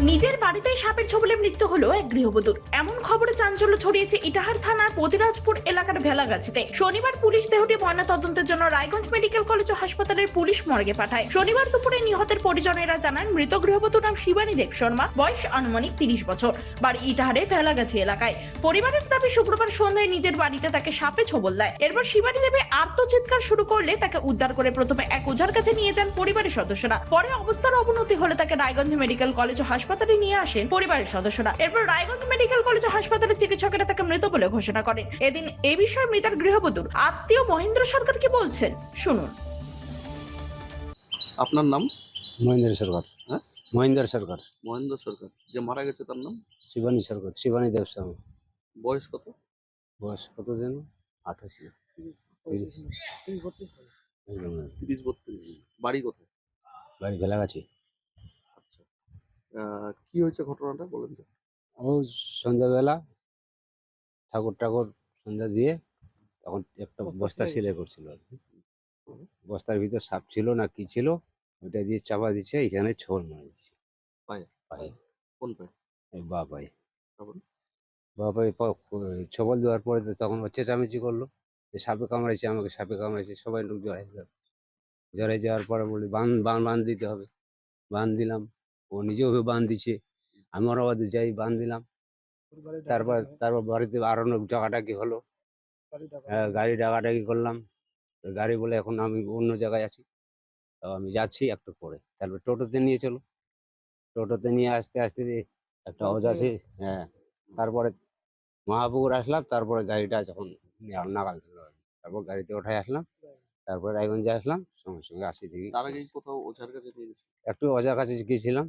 নিজের বাড়িতেই সাপের ছবলে মৃত্যু হলো এক গৃহবধূর। এমন খবরে চাঞ্চল্য ছড়িয়েছে ইটাহার থানার পতিরাজপুর এলাকার ভেলাগাছিতে। শনিবার পুলিশ দেহটি ময়না তদন্তের জন্য রায়গঞ্জ মেডিকেল কলেজ ও হাসপাতালের পুলিশ মর্গে পাঠায়। শনিবার দুপুরে নিহতের পরিজনেরা জানান, মৃত গৃহবধূর নাম শিবানী দেব শর্মা, বয়স আনুমানিক তিরিশ বছর। বাড়ি ইটাহারের ভেলাগাছি এলাকায়। পরিবারের দাবি, শুক্রবার সন্ধ্যায় নিজের বাড়িতে তাকে সাপে ছবল দেয়। এরপর শিবানী দেবে আত্মচিৎকার শুরু করলে তাকে উদ্ধার করে প্রথমে এক ওঝার কাছে নিয়ে যান পরিবারের সদস্যরা। পরে অবস্থার অবনতি হলে তাকে রায়গঞ্জ মেডিকেল কলেজ ও হাসপাতালে নিয়ে আসেন পরিবারের সদস্যরা। এরপর রায়গঞ্জ মেডিকেল কলেজ ও হাসপাতালের চিকিৎসকেরা তাকে মৃত বলে ঘোষণা করেন। এদিন এ বিষয়ে মৃতার গৃহবধূর আত্মীয় মহেন্দ্র সরকার কি বলছেন? শুনুন। আপনার নাম? মহেন্দ্র সরকার। হ্যাঁ? মহেন্দ্র সরকার। মহেন্দ্র সরকার। যে মারা গেছে তার নাম? শিবানী সরকার। শিবানী দেব শর্মা বয়স কত? বয়স কত যেন? আঠাশ তিরিশ বত্রিশ। বাড়ি কোথায়? বাড়ি ভেলাগাছি। কি হয়েছে ঘটনাটা বলেন তো? ও সন্ধ্যাবেলা ঠাকুর ঠাকুর সন্ধ্যা দিয়ে তখন একটা বস্তা সিলাই করছিল আর কি। বস্তার ভিতর সাপ ছিল না কি ছিল ওটা দিয়ে চাপা দিচ্ছে এখানে ছোল মারা দিচ্ছে পায়ে? পায়ে। কোন পায়? বা পায়ে। বা পায়ে? ছবল দেওয়ার পরে তখন ও চেঁচামেচি করল। যে সাপে কামড়াইছে আমাকে সাপে কামড়াইছে সবাই লোক জড়াই দিল জড়াই যাওয়ার পরে বলি বান বান বান দিতে হবে। বান দিলাম। ও নিজেও বান দিছে। আমরা আবার যাই বান দিলাম। তারপর তারপর বাড়িতে আরও ডাকাডাকি হলো। হ্যাঁ, গাড়ি ডাকাডাকি করলাম। গাড়ি বলে এখন আমি অন্য জায়গায় আছি। তো আমি যাচ্ছি একটু পরে। তারপর টোটোতে নিয়ে চলো। টোটোতে নিয়ে আসতে আসতে একটা আছে হ্যাঁ তারপরে মহাপুকুর আসলাম। তারপরে গাড়িটা যখন নাগাল দিল তারপর গাড়িতে উঠাই আসলাম। তারপরে রায়গঞ্জে আসলাম সঙ্গে সঙ্গে আসি দেখি তার আগেই কোথাও ওঝার কাছে নিয়ে গেছে একটু অজার কাছে গিয়েছিলাম।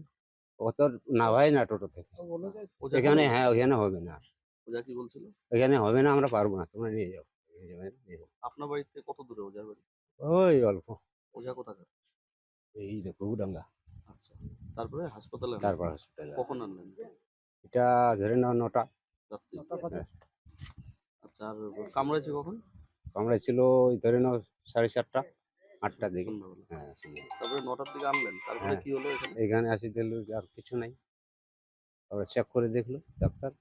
ও তো না হয় না টোটো থেকে। ওঝা এখানে হ্যাঁ ওখানে হবে না ওঝা কি বলছিল? এখানে হবে না আমরা পারব না তোমরা নিয়ে যাও নিয়ে যাও। আপনার বাড়িতে কত দূরে ওঝার বাড়ি? ওই অল্প। ওঝা কোথাকার? এই কুকুডাঙ্গা আচ্ছা তারপরে হাসপাতালে? তারপর হসপিটালে কখন আনলেন? এটা ধরে নাও নটা। হ্যাঁ। আচ্ছা আর কামড়েছে কখন? কামড়ায় ছিল ওই ধরে নাও সাড়ে চারটা আটটার দিকে। হ্যাঁ। তারপরে নটার দিকে আনলেন তারপরে হ্যাঁ। কি হলো এখানে? আসি দিল আর কিছু নাই। তারপর চেক করে দেখল ডাক্তার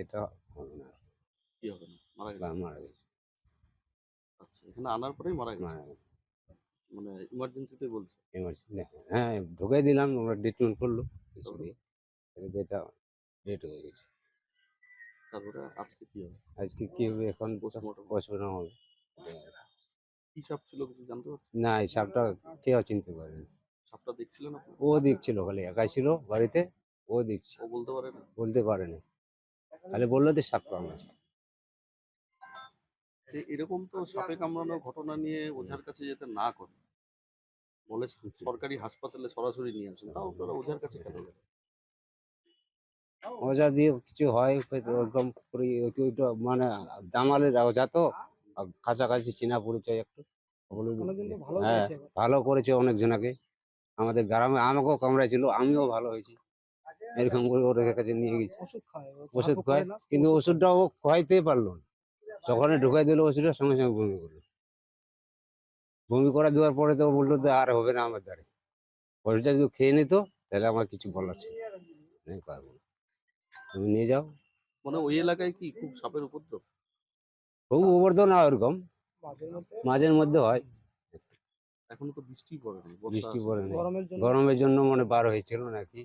এটা হবে না। কি হবে না মারা গেছে। মারা গেছে। আচ্ছা এখানে আনার পরেই মারা গেছে? মানে ইমার্জেন্সিতে বলছে? Emergency। হ্যাঁ ঢুকাই দিলাম আমরা ট্রিটমেন্ট করল কিছু দিয়ে। এটা ডেট হয়ে গেছে। তারপরে আজকে কি হবে? আজকে কি হবে? এখন হবে। কি সাপ ছিল কিছু জানতে পারছেন? না এই সাপটা কেউ চিনতে পারেনি। সাপটা দেখছিলেন আপনি? ও দেখছিল খালি একাই ছিল বাড়িতে ও দেখছে। ও বলতে পারে না বলতে পারেনি। খালি বলল যে সাপ এরকম তো সাপে কামড়ানোর ঘটনা নিয়ে ওঝার কাছে যেতে না করে। বলে সরকারি হাসপাতালে সরাসরি নিয়ে আসেন তাও আপনারা ওঝার কাছে কেন? ওজা দিয়ে কিছু হয় ওরকম মানে দামালের ওজা তো। কাছাকাছি চেনা পরিচয় একটু। হ্যাঁ ভালো করেছে অনেক জনাকে আমাদের গ্রামে আমাকেও কামড়াইছিল আমিও ভালো হয়েছি। এরকম করে ওর কাছে নিয়ে গেছি। ওষুধ খায় কিন্তু ওষুধটা ও খাইতে পারল না। যখন ঢুকাই দিল ওষুধটা সঙ্গে সঙ্গে বমি করল। বমি করা দেওয়ার পরে তো বলল যে আর হবে না আমার দ্বারে। ওষুধটা যদি খেয়ে নিত তাহলে আমার কিছু বলার ছিল পারব তুমি নিয়ে যাও। মানে ওই এলাকায় কি খুব সাপের উপদ্রব? খুব উপদ্রব না ওরকম। মাঝে মধ্যে? মাঝের মধ্যে হয়। এখন তো বৃষ্টি পড়েনি না বৃষ্টি পড়ে না গরমের জন্য? মানে বার হয়েছিল নাকি?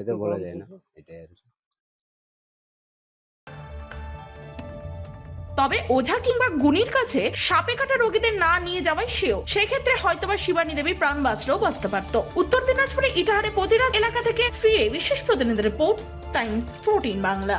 এটা বলা যায় না এটাই আর কি। তবে ওঝা কিংবা গুণীর কাছে সাপে কাটা রোগীদের না নিয়ে যাওয়াই সেও। সেক্ষেত্রে হয়তোবা শিবানী দেবী প্রাণ বাঁচলেও বাঁচতে পারত। উত্তর দিনাজপুরে ইটাহারে প্রতিরাত এলাকা থেকে ফিরে বিশেষ প্রতিনিধি রিপোর্ট, টাইমস ফোরটিন বাংলা।